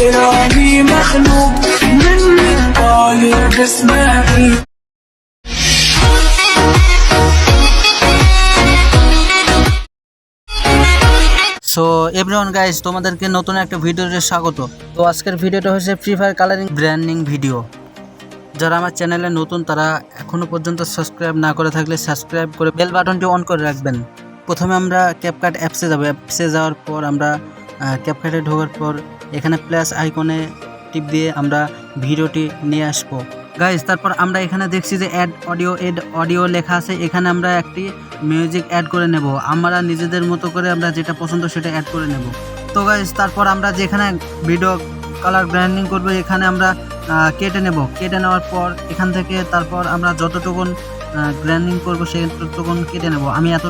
كلامي مخلوق مني طالب اسمعي so everyone guys তোমাদেরকে নতুন একটা ভিডিওতে স্বাগত তো আজকের ভিডিওটা হচ্ছে Free Fire colouring branding video যারা আমার চ্যানেলে নতুন তারা এখনও পর্যন্ত সাবস্ক্রাইব না করে থাকলে সাবস্ক্রাইব করে বেল বাটনটি অন করে রাখবেন প্রথমে আমরা ক্যাপকাট অ্যাপসে যাবো অ্যাপসে যাওয়ার পর আমরা ক্যাপকাটে ঢোকার পর এখানে প্লাস আইকনে টিপ দিয়ে আমরা ভিডিওটি নিয়ে আসব। গাইজ তারপর আমরা এখানে দেখছি যে অ্যাড অডিও এড অডিও লেখা আছে। এখানে আমরা একটি মিউজিক অ্যাড করে নেব। আমরা নিজেদের মতো করে আমরা যেটা পছন্দ সেটা অ্যাড করে নেব। তো গাইজ তারপর আমরা যেখানে ভিডিও কালার ব্র্যান্ডিং করব, এখানে আমরা কেটে নেব। কেটে নেওয়ার পর এখান থেকে তারপর আমরা যতটুকুন ব্র্যান্ডিং করব সেটুকুন কেটে নেব। আমি এত,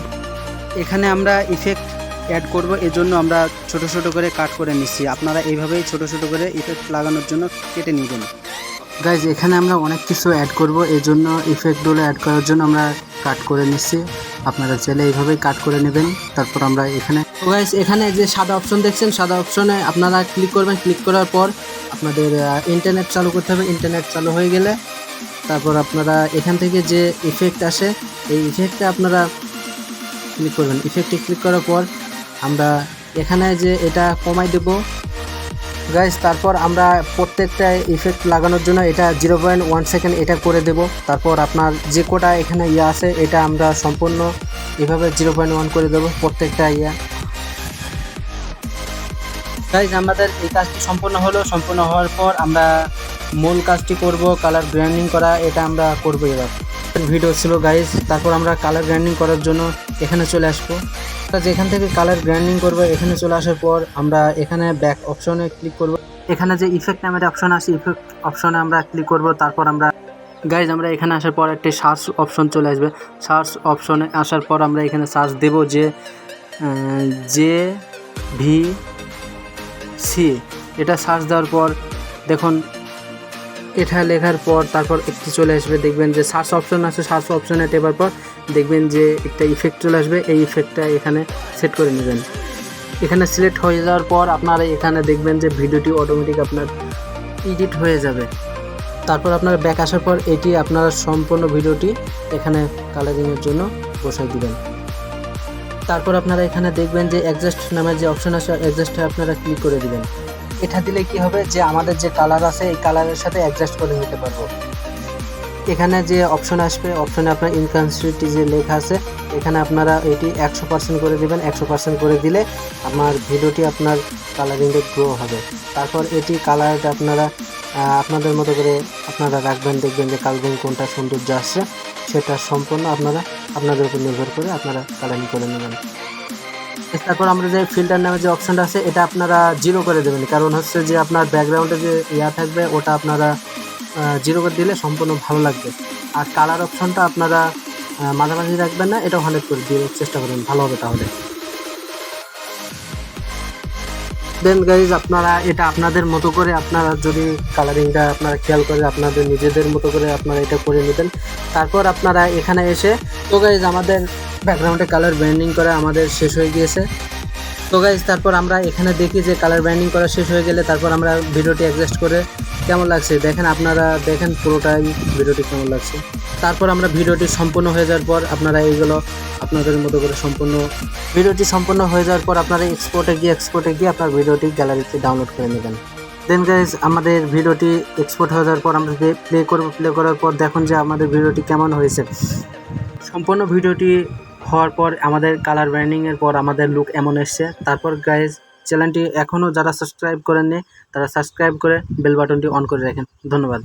এখানে আমরা ইফেক্ট অ্যাড করব, এজন্য আমরা ছোট ছোট করে কাট করে নিচ্ছি। আপনারা এইভাবেই ছোট ছোট করে ইফেক্ট লাগানোর জন্য কেটে নেবেন গাইজ এখানে আমরা অনেক কিছু অ্যাড করব এই জন্য ইফেক্টগুলো অ্যাড করার জন্য আমরা কাট করে নিচ্ছি। আপনারা চাইলে এইভাবেই কাট করে নেবেন, তারপর আমরা এখানে গাইজ এখানে যে সাদা অপশন দেখছেন, সাদা অপশনে আপনারা ক্লিক করবেন। ক্লিক করার পর আপনাদের ইন্টারনেট চালু করতে হবে। ইন্টারনেট চালু হয়ে গেলে তারপর আপনারা এখান থেকে যে ইফেক্ট আসে, এই ইফেক্টে আপনারা ক্লিক করবেন। ইফেক্টে ক্লিক করার পর আমরা এখানে যে এটা কমাই দেব। গাইজ তারপর আমরা প্রত্যেকটা ইফেক্ট লাগানোর জন্য এটা জিরো পয়েন্ট ওয়ান সেকেন্ড এটা করে দেব। তারপর আপনার যে কোটা এখানে ইয়ে আছে, এটা আমরা সম্পূর্ণ এভাবে জিরো পয়েন্ট ওয়ান করে দেবো প্রত্যেকটা ইয়া। গাইজ আমাদের এই কাজটি সম্পূর্ণ হলো। সম্পূর্ণ হওয়ার পর আমরা মূল কাজটি করব কালার ব্র্যান্ডিং করা। এটা আমরা করব এবার। ভিডিও ছিল গাইজ তারপর আমরা কালার ব্র্যান্ডিং করার জন্য এখানে চলে আসব। যেখান থেকে কালার ব্র্যান্ডিং করব, এখানে চলে আসার পর আমরা এখানে ব্যাক অপশনে ক্লিক করব। এখানে যে ইফেক্ট নামের অপশন আছে ইফেক্ট অপশনে আমরা ক্লিক করব, তারপর আমরা গাইজ আমরা এখানে আসার পর একটি সার্চ অপশন চলে আসবে। সার্চ অপশনে আসার পর আমরা এখানে সার্চ দেব যে জে ভি সি এটা সার্চ দেওয়ার পর দেখুন এটা লেখার পর তারপর একটি চলে আসবে, দেখবেন যে সার্চ অপশন আছে সার্চ অপশনে টেপার পর দেখবেন যে একটা ইফেক্ট চলে আসবে, এই ইফেক্টটা এখানে সেট করে নেবেন। এখানে সিলেক্ট হয়ে যাওয়ার পর আপনারা এখানে দেখবেন যে ভিডিওটি অটোমেটিক আপনার এডিট হয়ে যাবে। তারপর আপনার ব্যাক আসার পর এটি আপনারা সম্পূর্ণ ভিডিওটি এখানে কালারিংয়ের জন্য বসাই দিবেন। তারপর আপনারা এখানে দেখবেন যে অ্যাডজাস্ট নামের যে অপশন আছে অ্যাডজাস্টে আপনারা ক্লিক করে দিবেন। এটা দিলে কি হবে যে আমাদের যে কালার আছে, এই কালারের সাথে অ্যাডজাস্ট করে নিতে পারব। এখানে যে অপশন আসবে অপশনে আপনার ইনকানসিটি যে লেখা আছে, এখানে আপনারা এটি একশো পার্সেন্ট করে দিবেন। একশো পার্সেন্ট করে দিলে আমার ভিডিওটি আপনার কালারিংয়ে গ্রো হবে। তারপর এটি কালারটা আপনারা আপনাদের মতো করে আপনারা রাখবেন, দেখবেন যে কালারিং কোনটা সৌন্দর্য আসছে, সেটা সম্পূর্ণ আপনারা, আপনাদের উপর নির্ভর করে আপনারা কালারিং করে নেবেন। তারপর আমরা যে ফিল্টার নামে যে অপশানটা আছে, এটা আপনারা জিরো করে দেবেন। কারণ হচ্ছে যে আপনার ব্যাকগ্রাউন্ডে যে ইয়া থাকবে, ওটা আপনারা জিরো করে দিলে সম্পূর্ণ ভালো লাগবে। আর কালার অপশনটা আপনারা মাঝামাঝি রাখবেন না, এটা হান্ড্রেড করে দিয়ে চেষ্টা করবেন। ভালো হবে তাহলে। দেন গাইজ আপনারা এটা আপনাদের মতো করে আপনারা যদি কালারিংটা আপনারা খেয়াল করে আপনাদের নিজেদের মতো করে আপনারা এটা করে নিতেন। তারপর আপনারা এখানে এসে, তো গাইজ আমাদের ব্যাকগ্রাউন্ডে কালার ব্র্যান্ডিং করা আমাদের শেষ হয়ে গিয়েছে। তো গাইজ তারপর আমরা এখানে দেখি যে কালার ব্র্যান্ডিং করা শেষ হয়ে গেলে তারপর আমরা ভিডিওটি অ্যাডজাস্ট করে কেমন লাগছে। দেখেন আপনারা, দেখেন পুরোটাই ভিডিওটি কেমন লাগছে। তারপর আমরা ভিডিওটি সম্পূর্ণ হয়ে যাওয়ার পর আপনারা এইগুলো আপনাদের মতো করে সম্পূর্ণ ভিডিওটি সম্পূর্ণ হয়ে যাওয়ার পর আপনারা এক্সপোর্টে গিয়ে এক্সপোর্টে গিয়ে আপনার ভিডিওটি গ্যালারিতে ডাউনলোড করে নেবেন। দেন গাইজ আমাদের ভিডিওটি এক্সপোর্ট হয়ে যাওয়ার পর আমরা প্লে করব প্লে করার পর দেখুন যে আমাদের ভিডিওটি কেমন হয়েছে। সম্পূর্ণ ভিডিওটি হওয়ার পর আমাদের কালার ব্র্যান্ডিংয়ের পর আমাদের লুক এমন এসছে। তারপর গাইজ চ্যানেলটি এখনও যারা সাবস্ক্রাইব করেননি, তারা সাবস্ক্রাইব করে বেল বাটনটি অন করে রাখেন। ধন্যবাদ।